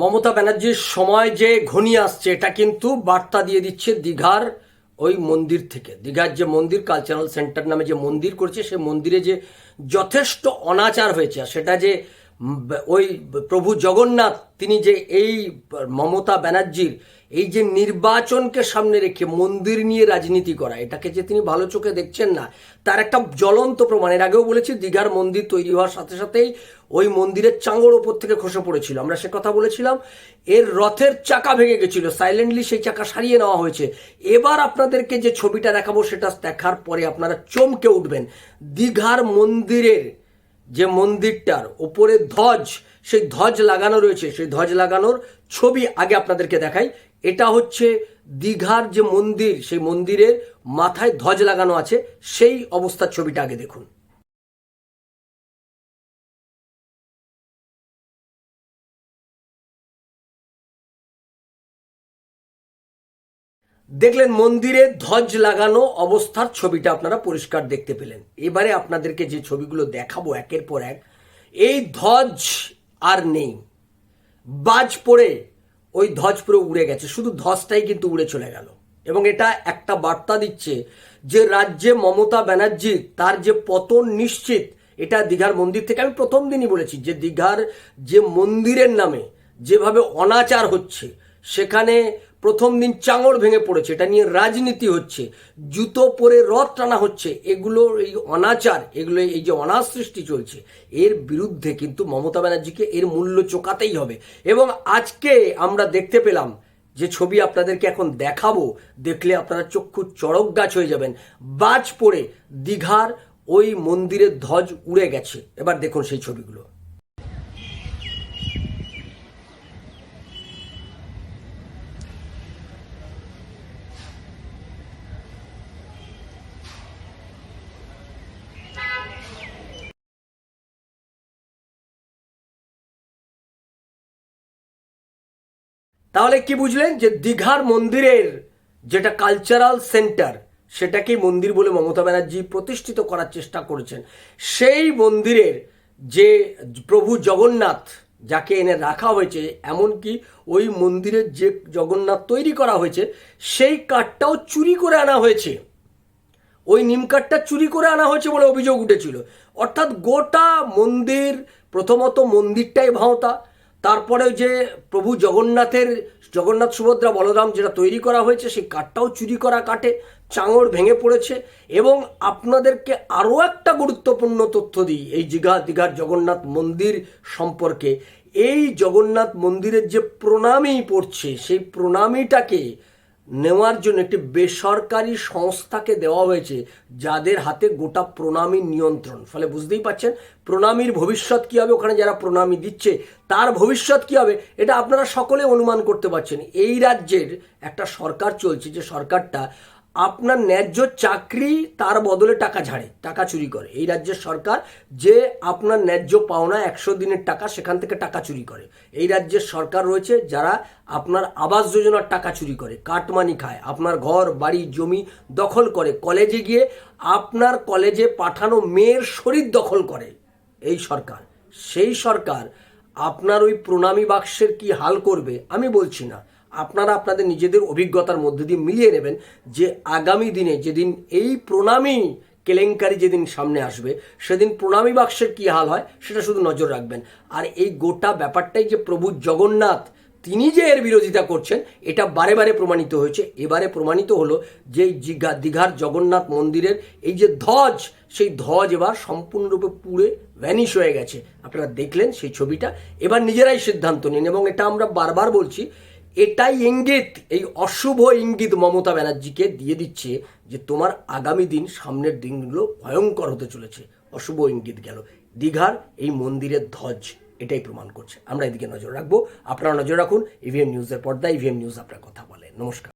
মমতা ব্যানার্জির সময় যে ঘনিয়ে আসছে, এটা কিন্তু বার্তা দিয়ে দিচ্ছে দীঘার ওই মন্দির থেকে। দীঘার যে মন্দির কালচারাল সেন্টার নামে যে মন্দির করেছে, সে মন্দিরে যে যথেষ্ট অনাচার হয়েছে সেটা যে ওই প্রভু জগন্নাথ, তিনি যে এই মমতা ব্যানার্জির এই যে নির্বাচনকে সামনে রেখে মন্দির নিয়ে রাজনীতি করা, এটাকে যে তিনি ভালো চোখে দেখছেন না, তার একটা জ্বলন্ত প্রমাণ। এর আগেও বলেছি, দীঘার মন্দির তৈরি হওয়ার সাথে সাথেই ওই মন্দিরের চাঙড় ওপর থেকে খসে পড়েছিল। আমরা সে কথা বলেছিলাম, এর রথের চাকা ভেঙে গেছিল সাইলেন্টলি সেই চাকা সারিয়ে নেওয়া হয়েছে। এবার আপনাদেরকে যে ছবিটা দেখাবো, সেটা দেখার পরে আপনারা চমকে উঠবেন। দীঘার মন্দিরের যে মন্দিরটার ওপরে ধ্বজ, সেই ধ্বজ লাগানো রয়েছে, সেই ধ্বজ লাগানোর ছবি আগে আপনাদেরকে দেখাই। এটা হচ্ছে দীঘার যে মন্দির, সেই মন্দিরের মাথায় ধ্বজ লাগানো আছে, সেই অবস্থার ছবিটা আগে দেখুন। দেখলেন মন্দিরে ধ্বজ লাগানো অবস্থার ছবিটা আপনারা পরিষ্কার দেখতে পেলেন। এবারে আপনাদেরকে যে ছবিগুলো দেখাবো একের পর এক, এই ধ্বজ আর নেই। বাজ পড়ে ওই ধ্বজ পুরো উড়ে গেছে, শুধু ধ্বজটাই কিন্তু উড়ে চলে গেল। এবং এটা একটা বার্তা দিচ্ছে যে রাজ্যে মমতা ব্যানার্জি তার যে পতন নিশ্চিত, এটা দীঘার মন্দির থেকে আমি প্রথম দিনই বলেছি যে দীঘার যে মন্দিরের নামে যেভাবে অনাচার হচ্ছে, সেখানে প্রথম দিন চাঙড় ভেঙে পড়েছে, এটা নিয়ে রাজনীতি হচ্ছে, জুতো পরে রথ টানা হচ্ছে, এগুলো এই অনাচার, এগুলো এই যে অনাজ সৃষ্টি চলছে, এর বিরুদ্ধে কিন্তু মমতা ব্যানার্জিকে এর মূল্য চোকাতেই হবে। এবং আজকে আমরা দেখতে পেলাম যে ছবি আপনাদেরকে এখন দেখাবো, দেখলে আপনারা চক্ষু চড়ক গাছ হয়ে যাবেন। বাজ পড়ে দীঘার ওই মন্দিরের ধ্বজ উড়ে গেছে। এবার দেখুন সেই ছবিগুলো। তাহলে কি বুঝলেন যে দীঘার মন্দিরের যেটা কালচারাল সেন্টার সেটাকেই মন্দির বলে মমতা ব্যানার্জি প্রতিষ্ঠিত করার চেষ্টা করেছেন। সেই মন্দিরের যে প্রভু জগন্নাথ, যাকে এনে রাখা হয়েছে, এমনকি ওই মন্দিরের যে জগন্নাথ তৈরি করা হয়েছে, সেই কাঠটাও চুরি করে আনা হয়েছে। ওই নিম কাঠটা চুরি করে আনা হয়েছে বলে অভিযোগ উঠেছিল। অর্থাৎ গোটা মন্দির, প্রথমত মন্দিরটাই ভাঁওতা তারপরে যে প্রভু জগন্নাথের, জগন্নাথ সুভদ্রা বলরাম যেটা তৈরি করা হয়েছে, সেই কাঠটাও চুরি করা কাটে চাঙড় ভেঙে পড়েছে এবং আপনাদেরকে আরও একটা গুরুত্বপূর্ণ তথ্য দিই এই দীঘা, দীঘার জগন্নাথ মন্দির সম্পর্কে। এই জগন্নাথ মন্দিরের যে প্রণামী পড়ছে, সেই প্রণামীটাকে নেওয়ার জন্য একটি বেসরকারি সংস্থাকে দেওয়া হয়েছে, যাদের হাতে গোটা প্রণামী নিয়ন্ত্রণ। ফলে বুঝতেই পাচ্ছেন, প্রণামীর ভবিষ্যৎ কী হবে, ওখানে যারা প্রণামী দিচ্ছে, তার ভবিষ্যৎ কী হবে, এটা আপনারা সকলে অনুমান করতে পারছেন। এই রাজ্যের একটা সরকার চলছে, যে সরকারটা আপনার ন্যায্য চাকরি তার বদলে টাকা ঝাড়ে, টাকা চুরি করে। এই রাজ্যের সরকার যে আপনার ন্যায্য পাওনা একশো দিনের টাকা সেখান থেকে টাকা চুরি করে। এই রাজ্যের সরকার রয়েছে যারা আপনার আবাস যোজনার টাকা চুরি করে, কাটমানি খায়, আপনার ঘর, বাড়ি, জমি দখল করে, কলেজে গিয়ে আপনার কলেজে পাঠানো মেয়ের শরীর দখল করে। এই সরকার, সেই সরকার আপনার ওই প্রণামী বাক্সের কি হাল করবে আমি বলছি না। আপনারা আপনাদের নিজেদের অভিজ্ঞতার মধ্যে দিয়ে মিলিয়ে নেবেন যে আগামী দিনে যেদিন এই প্রণামী কেলেঙ্কারি যেদিন সামনে আসবে, সেদিন প্রণামী বাক্সের কী হাল হয় সেটা শুধু নজর রাখবেন। আর এই গোটা ব্যাপারটাই যে প্রভু জগন্নাথ তিনি যে এর বিরোধিতা করছেন, এটা বারে বারে প্রমাণিত হয়েছে। এবারে প্রমাণিত হলো যে দীঘা দীঘার জগন্নাথ মন্দিরের এই যে ধ্বজ, সেই ধ্বজ এবার সম্পূর্ণরূপে পুড়ে ভ্যানিশ হয়ে গেছে। আপনারা দেখলেন সেই ছবিটা। এবার নিজেরাই সিদ্ধান্ত নিন এবং এটা আমরা বারবার বলছি এটাই ইঙ্গিত, এই অশুভ ইঙ্গিত মমতা ব্যানার্জিকে দিয়ে দিচ্ছে যে তোমার আগামী দিন সামনের দিনগুলো ভয়ঙ্কর হতে চলেছে। অশুভ ইঙ্গিত গেল। দীঘার এই মন্দিরের ধ্বজ, এটাই প্রমাণ করছে। আমরা এদিকে নজর রাখব। আপনারা নজর রাখুন ইভিএম নিউজের পর্দা ইভিএম নিউজ আপনার কথা বলে। নমস্কার।